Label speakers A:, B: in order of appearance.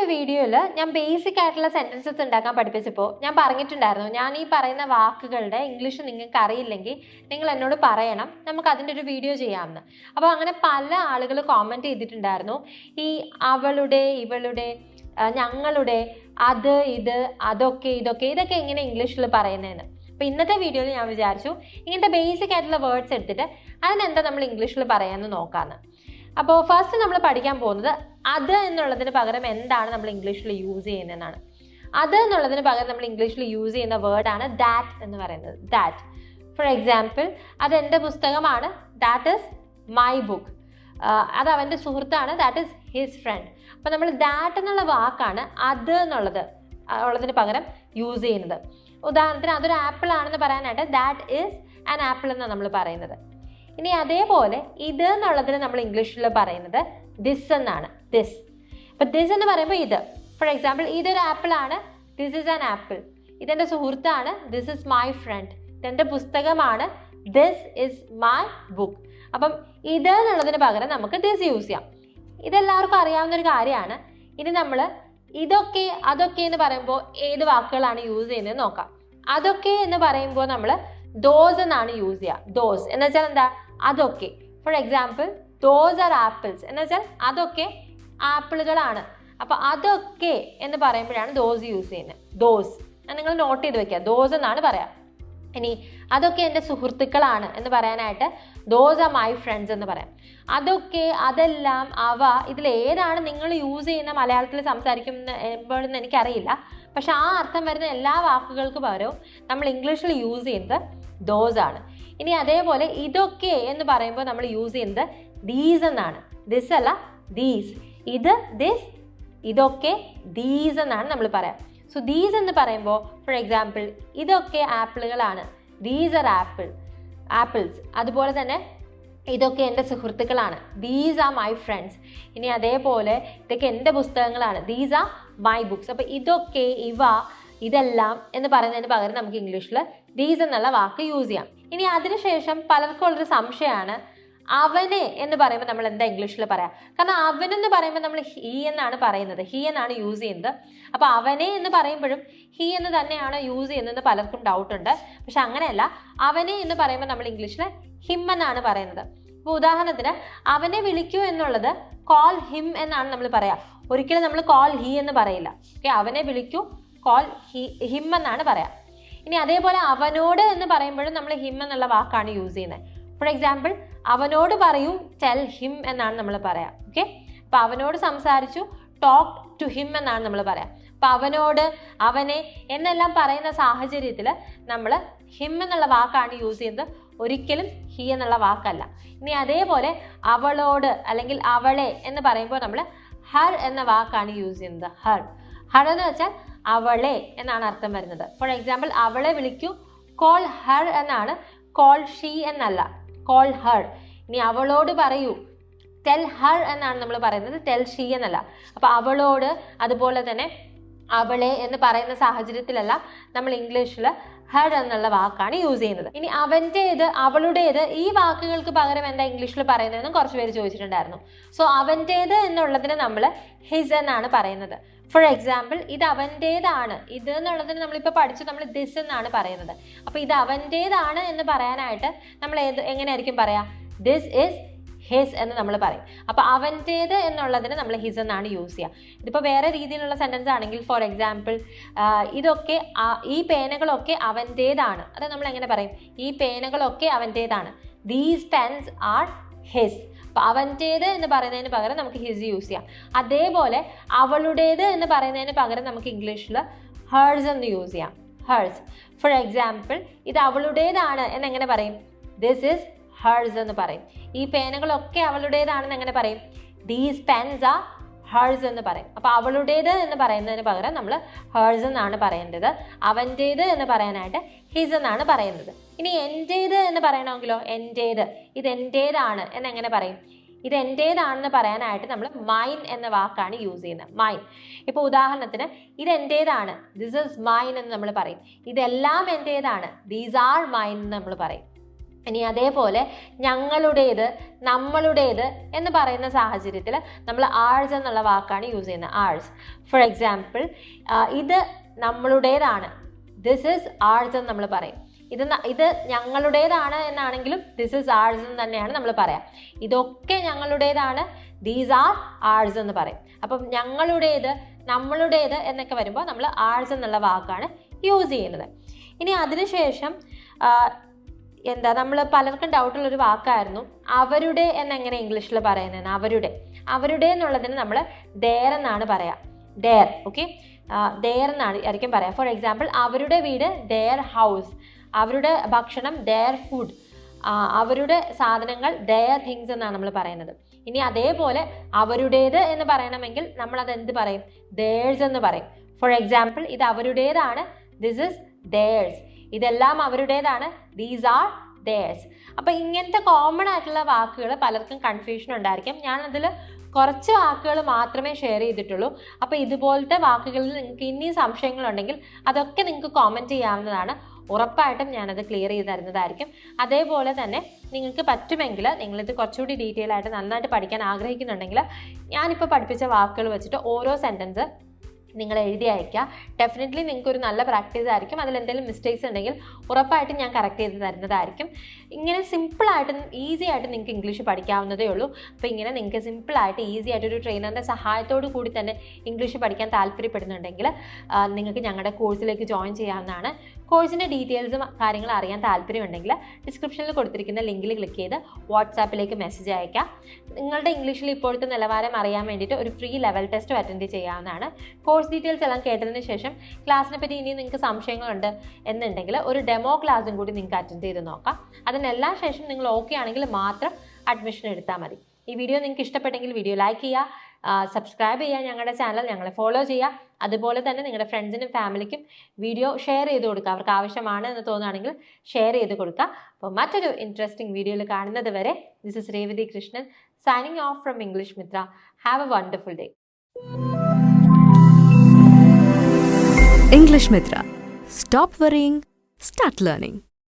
A: ഒരു വീഡിയോയിൽ ഞാൻ ബേസിക് ആയിട്ടുള്ള സെന്റൻസസ് ഉണ്ടാക്കാൻ പഠിപ്പിച്ചപ്പോൾ ഞാൻ പറഞ്ഞിട്ടുണ്ടായിരുന്നു ഞാൻ ഈ പറയുന്ന വാക്കുകളുടെ ഇംഗ്ലീഷ് നിങ്ങൾക്ക് അറിയില്ലെങ്കിൽ നിങ്ങൾ എന്നോട് പറയണം നമുക്ക് അതിന്റെ ഒരു വീഡിയോ ചെയ്യാമെന്ന്. അപ്പോൾ അങ്ങനെ പല ആളുകൾ കോമന്റ് ചെയ്തിട്ടുണ്ടായിരുന്നു ഈ അവളുടെ ഇവളുടെ ഞങ്ങളുടെ അത് ഇത് അതൊക്കെ ഇതൊക്കെ ഇതൊക്കെ എങ്ങനെ ഇംഗ്ലീഷിൽ പറയുന്നതെന്ന് അപ്പോൾ ഇന്നത്തെ വീഡിയോയിൽ ഞാൻ വിചാരിച്ചു ഇങ്ങനത്തെ ബേസിക് ആയിട്ടുള്ള വേർഡ്സ് എടുത്തിട്ട് അതിനെന്താ നമ്മൾ ഇംഗ്ലീഷിൽ പറയാമെന്ന് നോക്കാമെന്ന് അപ്പോൾ ഫസ്റ്റ് നമ്മൾ പഠിക്കാൻ പോകുന്നത് അത് എന്നുള്ളതിന് പകരം എന്താണ് നമ്മൾ ഇംഗ്ലീഷിൽ യൂസ് ചെയ്യുന്നതെന്നാണ്. അത് എന്നുള്ളതിന് പകരം നമ്മൾ ഇംഗ്ലീഷിൽ യൂസ് ചെയ്യുന്ന വേർഡാണ് ദാറ്റ് എന്ന് പറയുന്നത്. ദാറ്റ് ഫോർ എക്സാമ്പിൾ അത് എന്റെ പുസ്തകമാണ്. ദാറ്റ് ഇസ് മൈ ബുക്ക് അത് അവന്റെ സുഹൃത്താണ്. ദാറ്റ് ഇസ് ഹിസ് ഫ്രണ്ട് അപ്പോൾ നമ്മൾ ദാറ്റ് എന്നുള്ള വാക്കാണ് അത് എന്നുള്ളത് ഉള്ളതിന് പകരം യൂസ് ചെയ്യുന്നത്. ഉദാഹരണത്തിന് അതൊരു ആപ്പിൾ ആണെന്ന് പറയാനായിട്ട് ദാറ്റ് ഈസ് ആൻ ആപ്പിൾ എന്നാണ് നമ്മൾ പറയുന്നത്. ഇനി അതേപോലെ ഇത് എന്നുള്ളതിന് നമ്മൾ ഇംഗ്ലീഷിൽ പറയുന്നത് ദിസ് എന്നാണ്. ദിസ് അപ്പം ദിസ് എന്ന് പറയുമ്പോൾ ഇത്. ഫോർ എക്സാമ്പിൾ ഇതൊരു ആപ്പിൾ ആണ്. ദിസ് ഇസ് ആൻ ആപ്പിൾ ഇതെന്റെ സുഹൃത്താണ്. ദിസ് ഇസ് മൈ ഫ്രണ്ട് ഇതെന്റെ പുസ്തകമാണ്. ദിസ് ഇസ് മൈ ബുക്ക് അപ്പം ഇത് എന്നുള്ളതിന് പകരം നമുക്ക് ദിസ് യൂസ് ചെയ്യാം. ഇതെല്ലാവർക്കും അറിയാവുന്ന ഒരു കാര്യമാണ്. ഇനി നമ്മൾ ഇതൊക്കെ അതൊക്കെ എന്ന് പറയുമ്പോൾ ഏത് വാക്കുകളാണ് യൂസ് ചെയ്യുന്നത് നോക്കാം. അതൊക്കെ എന്ന് പറയുമ്പോൾ നമ്മൾ ദോസ് എന്നാണ് യൂസ് ചെയ്യുക ദോസ് എന്ന് വെച്ചാൽ എന്താ? അതൊക്കെ. For example those are apples എന്ന് വെച്ചാൽ അതൊക്കെ ആപ്പിളുകളാണ്. അപ്പൊ അതൊക്കെ എന്ന് പറയുമ്പോഴാണ് ദോസ് യൂസ് ചെയ്യുന്നത്. ദോസ്. നിങ്ങൾ നോട്ട് ചെയ്ത് വെക്കുക. ദോസ് എന്നാണ് പറയാ. ഇനി അതൊക്കെ എന്റെ സുഹൃത്തുക്കളാണ് എന്ന് പറയാനായിട്ട് ദോസ് ആർ മൈ ഫ്രണ്ട്സ് എന്ന് പറയാം. അതൊക്കെ അതെല്ലാം അവ ഇതിൽ ഏതാണ് നിങ്ങൾ യൂസ് ചെയ്യുന്ന മലയാളത്തിൽ സംസാരിക്കുന്ന എപ്പോഴെന്ന് എനിക്കറിയില്ല. പക്ഷെ ആ അർത്ഥം വരുന്ന എല്ലാ വാക്കുകൾക്ക് പകരവും നമ്മൾ ഇംഗ്ലീഷിൽ യൂസ് ചെയ്യുന്നത് ദോസ് ആണ്. ഇനി അതേപോലെ ഇതൊക്കെ എന്ന് പറയുമ്പോൾ നമ്മൾ യൂസ് ചെയ്യുന്നത് ദീസ് എന്നാണ്. ദിസ് അല്ല ദീസ്. ഇത് ദിസ് ഇതൊക്കെ ദീസ് എന്നാണ് നമ്മൾ പറയാം. സോ ദീസ് എന്ന് പറയുമ്പോൾ ഫോർ എക്സാമ്പിൾ ഇതൊക്കെ ആപ്പിളുകളാണ്. ദീസ് ആർ ആപ്പിൾ ആപ്പിൾസ് അതുപോലെ തന്നെ ഇതൊക്കെ എന്റെ സുഹൃത്തുക്കളാണ്. ദീസ് ആർ മൈ ഫ്രണ്ട്സ് ഇനി അതേപോലെ ഇതൊക്കെ എന്റെ പുസ്തകങ്ങളാണ്. ദീസ് ആർ മൈ ബുക്സ് അപ്പോൾ ഇതൊക്കെ ഇവ ഇതെല്ലാം എന്ന് പറയുന്നതിന് പകരം നമുക്ക് ഇംഗ്ലീഷിൽ ദീസ് എന്നുള്ള വാക്ക് യൂസ് ചെയ്യാം. ഇനി അതിനുശേഷം പലർക്കും ഉള്ളൊരു സംശയമാണ്. അവനെ എന്ന് പറയുമ്പോൾ നമ്മൾ എന്താ ഇംഗ്ലീഷിൽ പറയാം? കാരണം അവൻ എന്ന് പറയുമ്പോൾ നമ്മൾ ഹീ എന്നാണ് പറയുന്നത്. ഹീ എന്നാണ് യൂസ് ചെയ്യുന്നത്. അപ്പോൾ അവനെ എന്ന് പറയുമ്പോഴും ഹീ എന്ന് തന്നെയാണ് യൂസ് ചെയ്യുന്നത് പലർക്കും ഡൗട്ട് ഉണ്ട്. പക്ഷെ അങ്ങനെയല്ല. അവനെ എന്ന് പറയുമ്പോൾ നമ്മൾ ഇംഗ്ലീഷിൽ ഹിം എന്നാണ് പറയുന്നത്. ഇപ്പോൾ ഉദാഹരണത്തിന് അവനെ വിളിക്കൂ എന്നുള്ളത് കോൾ ഹിം എന്നാണ് നമ്മൾ പറയാ. ഒരിക്കലും നമ്മൾ കോൾ ഹി എന്ന് പറയില്ല. ഓക്കെ അവനെ വിളിക്കൂ കോൾ ഹി ഹിം എന്നാണ് പറയാ. ഇനി അതേപോലെ അവനോട് എന്ന് പറയുമ്പോഴും നമ്മൾ ഹിം എന്നുള്ള വാക്കാണ് യൂസ് ചെയ്യുന്നത്. ഫോർ എക്സാമ്പിൾ അവനോട് പറയും ടെൽ ഹിം എന്നാണ് നമ്മൾ പറയാം. ഓക്കെ അപ്പൊ അവനോട് സംസാരിച്ചു ടോക്ക് ടു ഹിം എന്നാണ് നമ്മൾ പറയാം. അപ്പൊ അവനോട് അവനെ എന്നെല്ലാം പറയുന്ന സാഹചര്യത്തിൽ നമ്മൾ ഹിം എന്നുള്ള വാക്കാണ് യൂസ് ചെയ്യുന്നത്. ഒരിക്കലും ഹി എന്നുള്ള വാക്കല്ല. ഇനി അതേപോലെ അവളോട് അല്ലെങ്കിൽ അവളെ എന്ന് പറയുമ്പോൾ നമ്മൾ ഹർ എന്ന വാക്കാണ് യൂസ് ചെയ്യുന്നത്. ഹർ ഹർ എന്ന് വെച്ചാൽ അവളെ എന്നാണ് അർത്ഥം വരുന്നത്. ഫോർ എക്സാമ്പിൾ അവളെ വിളിക്കൂ കോൾ ഹർ എന്നാണ് കോൾ ഷീ എന്നല്ല. കോൾ ഹർ ഇനി അവളോട് പറയൂ. ടെൽ ഹർ എന്നാണ് നമ്മൾ പറയുന്നത്. ടെൽ ഷീ എന്നല്ല. അപ്പൊ അവളോട് അതുപോലെ തന്നെ അവളെ എന്ന് പറയുന്ന സാഹചര്യത്തിലല്ല നമ്മൾ ഇംഗ്ലീഷിൽ ഹർ എന്നുള്ള വാക്കാണ് യൂസ് ചെയ്യുന്നത്. ഇനി അവന്റേത് അവളുടേത് ഈ വാക്കുകൾക്ക് പകരം എന്താ ഇംഗ്ലീഷിൽ പറയുന്നതെന്നും കുറച്ച് പേര് ചോദിച്ചിട്ടുണ്ടായിരുന്നു. സോ അവന്റേത് എന്നുള്ളതിന് നമ്മൾ ഹിസ് എന്നാണ് പറയുന്നത്. ഫോർ എക്സാമ്പിൾ ഇത് അവന്റേതാണ് ഇത് എന്നുള്ളതിന് നമ്മളിപ്പോൾ പഠിച്ചു നമ്മൾ ദിസ് എന്നാണ് പറയുന്നത്. അപ്പോൾ ഇത് അവന്റേതാണ് എന്ന് പറയാനായിട്ട് നമ്മൾ ഏത് എങ്ങനെയായിരിക്കും പറയാ? ദിസ് ഇസ് ഹിസ് എന്ന് നമ്മൾ പറയും. അപ്പോൾ അവന്റേത് എന്നുള്ളതിന് നമ്മൾ ഹിസ് എന്നാണ് യൂസ് ചെയ്യുക ഇതിപ്പോൾ വേറെ രീതിയിലുള്ള സെന്റൻസ് ആണെങ്കിൽ ഫോർ എക്സാമ്പിൾ ഇതൊക്കെ ഈ പേനകളൊക്കെ അവന്റേതാണ് അത് നമ്മൾ എങ്ങനെ പറയും? ഈ പേനകളൊക്കെ അവന്റേതാണ് ദീസ് പെൻസ് ആർ ഹിസ് അപ്പോൾ അവന്റേത് എന്ന് പറയുന്നതിന് പകരം നമുക്ക് ഹിസ് യൂസ് ചെയ്യാം. അതേപോലെ അവളുടേത് എന്ന് പറയുന്നതിന് പകരം നമുക്ക് ഇംഗ്ലീഷിൽ ഹേഴ്സ് എന്ന് യൂസ് ചെയ്യാം. ഹേഴ്സ് ഫോർ എക്സാമ്പിൾ ഇത് അവളുടേതാണ് എന്നെങ്ങനെ പറയും? ദിസ് ഇസ് ഹേഴ്സ് എന്ന് പറയും. ഈ പേനകളൊക്കെ അവളുടേതാണെന്ന് എങ്ങനെ പറയും? ദീസ് പെൻസ് ആ ഹേഴ്സ് എന്ന് പറയും. അപ്പൊ അവളുടേത് എന്ന് പറയുന്നതിന് പകരം നമ്മൾ ഹേഴ്സ് എന്നാണ് പറയേണ്ടത്. അവന്റേത് എന്ന് പറയാനായിട്ട് ഹിസ് എന്നാണ് പറയുന്നത്. ഇനി എന്റേത് എന്ന് പറയണമെങ്കിലോ? എന്റേത് ഇത് എന്റേതാണ് എന്നെങ്ങനെ പറയും? ഇത് എന്റേതാണെന്ന് പറയാനായിട്ട് നമ്മൾ മൈൻ എന്ന വാക്കാണ് യൂസ് ചെയ്യുന്നത്. മൈൻ ഇപ്പോൾ ഉദാഹരണത്തിന് ഇത് എന്റേതാണ് ദിസ് ഇസ് മൈൻ എന്ന് നമ്മൾ പറയും. ഇതെല്ലാം എന്റേതാണ് ദീസ് ആർ മൈൻ എന്ന് നമ്മൾ പറയും. ഇനി അതേപോലെ ഞങ്ങളുടേത് നമ്മളുടേത് എന്ന് പറയുന്ന സാഹചര്യത്തിൽ നമ്മൾ ആഴ്സ് എന്നുള്ള വാക്കാണ് യൂസ് ചെയ്യുന്നത് ആഴ്സ്. ഫോർ എക്സാമ്പിൾ ഇത് നമ്മളുടേതാണ്. ദിസ് ഈസ് ആഴ്സ് എന്ന് നമ്മൾ പറയും. ഇത് ഇത് ഞങ്ങളുടേതാണ് എന്നാണെങ്കിലും ദിസ് ഇസ് ആഴ്സ് എന്ന് തന്നെയാണ് നമ്മൾ പറയാം. ഇതൊക്കെ ഞങ്ങളുടേതാണ് ദീസ് ആർ ആഴ്സ് എന്ന് പറയും. അപ്പം ഞങ്ങളുടേത് നമ്മളുടേത് എന്നൊക്കെ വരുമ്പോൾ നമ്മൾ ആഴ്സ് എന്നുള്ള വാക്കാണ് യൂസ് ചെയ്യുന്നത്. ഇനി അതിനുശേഷം എന്താ നമ്മൾ പലർക്കും ഡൗട്ടുള്ളൊരു വാക്കായിരുന്നു. അവരുടെ എന്നെങ്ങനെ ഇംഗ്ലീഷിൽ പറയുന്നത് അവരുടെ. അവരുടെ എന്നുള്ളതിന് നമ്മൾ ഡെയർ എന്നാണ് പറയാ. ഡെയർ ഓക്കെ ഡെയർ എന്നാണ് ആയിരിക്കും പറയാം. ഫോർ എക്സാമ്പിൾ അവരുടെ വീട് ഡെയർ ഹൗസ് അവരുടെ ഭക്ഷണം ഡെയർ ഫുഡ് അവരുടെ സാധനങ്ങൾ ഡെയർ തിങ്സ് എന്നാണ് നമ്മൾ പറയുന്നത്. ഇനി അതേപോലെ അവരുടേത് എന്ന് പറയണമെങ്കിൽ നമ്മൾ അത് എന്ത് പറയും? ഡേഴ്സ് എന്ന് പറയും. ഫോർ എക്സാമ്പിൾ ഇത് അവരുടേതാണ്. ദിസ് ഇസ് ഡേഴ്സ് ഇതെല്ലാം അവരുടേതാണ്. ദീസ് ആർ ദേഴ്സ് അപ്പോൾ ഇങ്ങനത്തെ കോമൺ ആയിട്ടുള്ള വാക്കുകൾ പലർക്കും കൺഫ്യൂഷൻ ഉണ്ടായിരിക്കും. ഞാനതിൽ കുറച്ച് വാക്കുകൾ മാത്രമേ ഷെയർ ചെയ്തിട്ടുള്ളൂ. അപ്പോൾ ഇതുപോലത്തെ വാക്കുകളിൽ നിങ്ങൾക്ക് ഇനിയും സംശയങ്ങളുണ്ടെങ്കിൽ അതൊക്കെ നിങ്ങൾക്ക് കോമന്റ് ചെയ്യാവുന്നതാണ്. ഉറപ്പായിട്ടും ഞാനത് ക്ലിയർ ചെയ്ത് തരുന്നതായിരിക്കും. അതേപോലെ തന്നെ നിങ്ങൾക്ക് പറ്റുമെങ്കിൽ നിങ്ങളിത് കുറച്ചുകൂടി ഡീറ്റെയിൽ ആയിട്ട് നന്നായിട്ട് പഠിക്കാൻ ആഗ്രഹിക്കുന്നുണ്ടെങ്കിൽ ഞാനിപ്പോൾ പഠിപ്പിച്ച വാക്കുകൾ വെച്ചിട്ട് ഓരോ സെന്റൻസ് നിങ്ങൾ എഴുതി അയക്കുക ഡെഫിനറ്റ്ലി നിങ്ങൾക്ക് ഒരു നല്ല പ്രാക്ടീസ് ആയിരിക്കും. അതിൽ എന്തെങ്കിലും മിസ്റ്റേക്സ് ഉണ്ടെങ്കിൽ ഉറപ്പായിട്ടും ഞാൻ കറക്റ്റ് ചെയ്ത് തരുന്നതായിരിക്കും. ഇങ്ങനെ സിമ്പിളായിട്ട് ഈസി ആയിട്ട് നിങ്ങൾക്ക് ഇംഗ്ലീഷ് പഠിക്കാവുന്നതേ ഉള്ളൂ. അപ്പോൾ ഇങ്ങനെ നിങ്ങൾക്ക് സിമ്പിളായിട്ട് ഈസി ആയിട്ട് ഒരു ട്രെയിനറിന്റെ സഹായത്തോടു കൂടി തന്നെ ഇംഗ്ലീഷ് പഠിക്കാൻ താല്പര്യപ്പെടുന്നുണ്ടെങ്കിൽ നിങ്ങൾക്ക് ഞങ്ങളുടെ കോഴ്സിലേക്ക് ജോയിൻ ചെയ്യാവുന്നതാണ്. കോഴ്സിന്റെ ഡീറ്റെയിൽസും കാര്യങ്ങളും അറിയാൻ താല്പര്യമുണ്ടെങ്കിൽ ഡിസ്ക്രിപ്ഷനിൽ കൊടുത്തിരിക്കുന്ന ലിങ്കിൽ ക്ലിക്ക് ചെയ്ത് വാട്സാപ്പിലേക്ക് മെസ്സേജ് അയക്കാം നിങ്ങളുടെ ഇംഗ്ലീഷിൽ ഇപ്പോഴത്തെ നിലവാരം അറിയാൻ വേണ്ടിയിട്ട് ഒരു ഫ്രീ ലെവൽ ടെസ്റ്റ് അറ്റൻഡ് ചെയ്യാവുന്നതാണ്. കോഴ്സ് ഡീറ്റെയിൽസ് എല്ലാം കേട്ടതിന് ശേഷം ക്ലാസ്സിനെ പറ്റി ഇനി നിങ്ങൾക്ക് സംശയങ്ങളുണ്ട് എന്നുണ്ടെങ്കിൽ ഒരു ഡെമോ ക്ലാസ്സും കൂടി നിങ്ങൾക്ക് അറ്റൻഡ് ചെയ്ത് നോക്കാം. അതിനെല്ലാം ശേഷം നിങ്ങൾ ഓക്കെ ആണെങ്കിൽ മാത്രം അഡ്മിഷൻ എടുത്താൽ മതി. ഈ വീഡിയോ നിങ്ങൾക്ക് ഇഷ്ടപ്പെട്ടെങ്കിൽ വീഡിയോ ലൈക്ക് ചെയ്യുക സബ്സ്ക്രൈബ് ചെയ്യുക ഞങ്ങളുടെ ചാനൽ ഞങ്ങളെ ഫോളോ ചെയ്യുക. അതുപോലെ തന്നെ നിങ്ങളുടെ ഫ്രണ്ട്സിനും ഫാമിലിക്കും വീഡിയോ ഷെയർ ചെയ്ത് കൊടുക്കുക. അവർക്ക് ആവശ്യമാണ് എന്ന് തോന്നുകയാണെങ്കിൽ ഷെയർ ചെയ്ത് കൊടുക്കുക. അപ്പോൾ മറ്റൊരു ഇൻട്രസ്റ്റിംഗ് വീഡിയോയിൽ കാണുന്നത് വരെ this is Revathi Krishnan signing off from English Mitra have a wonderful day
B: English Mitra. Stop worrying, start learning.